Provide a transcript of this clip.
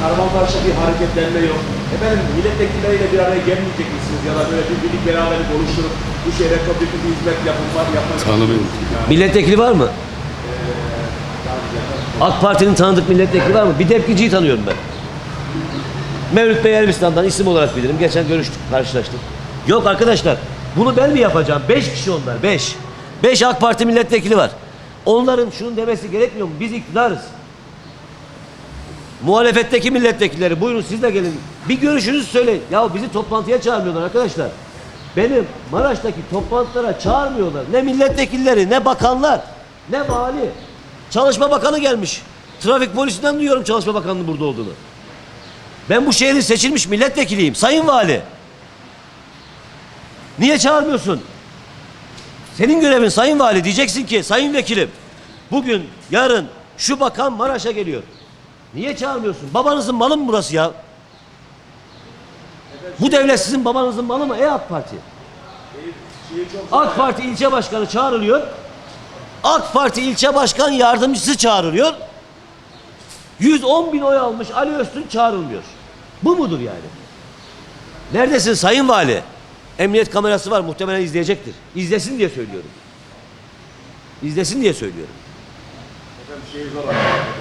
Kahramanmaraş'ta bir hareketlenme yok. Efendim milletvekilleriyle bir araya gelmeyecek misiniz? Ya da böyle bir birlik beraberlik oluşturup bu şehre toplu bir hizmet yapılma, yapmak Tanımıyorum. Milletvekili var mı? AK Parti'nin tanıdık milletvekili var mı? Bir tepkiciyi tanıyorum ben. Mevlüt Bey Elbistan'dan isim olarak bilirim. Geçen görüştük, karşılaştık. Yok arkadaşlar, bunu ben mi yapacağım? Beş kişi onlar, beş. Beş AK Parti milletvekili var. Onların şunun demesi gerekmiyor mu? Biz iktidarız. Muhalefetteki milletvekilleri buyurun siz de gelin. Bir görüşünüzü söyleyin. Ya bizi toplantıya çağırmıyorlar arkadaşlar. Benim Maraş'taki toplantılara çağırmıyorlar. Ne milletvekilleri, ne bakanlar, ne vali. Çalışma Bakanı gelmiş. Trafik polisinden duyuyorum Çalışma Bakanı'nın burada olduğunu. Ben bu şehrin seçilmiş milletvekiliyim. Sayın Vali. Niye çağırmıyorsun? Senin görevin Sayın Vali diyeceksin ki Sayın Vekilim bugün yarın şu bakan Maraş'a geliyor. Niye çağırmıyorsun? Babanızın malı mı burası ya? Bu devlet sizin babanızın malı mı? Ey AK Parti. AK Parti ilçe başkanı çağrılıyor. AK Parti ilçe başkan yardımcısı çağrılıyor. 110 bin oy almış Ali Öztürk çağrılmıyor. Bu mudur yani? Neredesin Sayın Vali? Emniyet kamerası var muhtemelen izleyecektir. İzlesin diye söylüyorum. İzlesin diye söylüyorum. Efendim olarak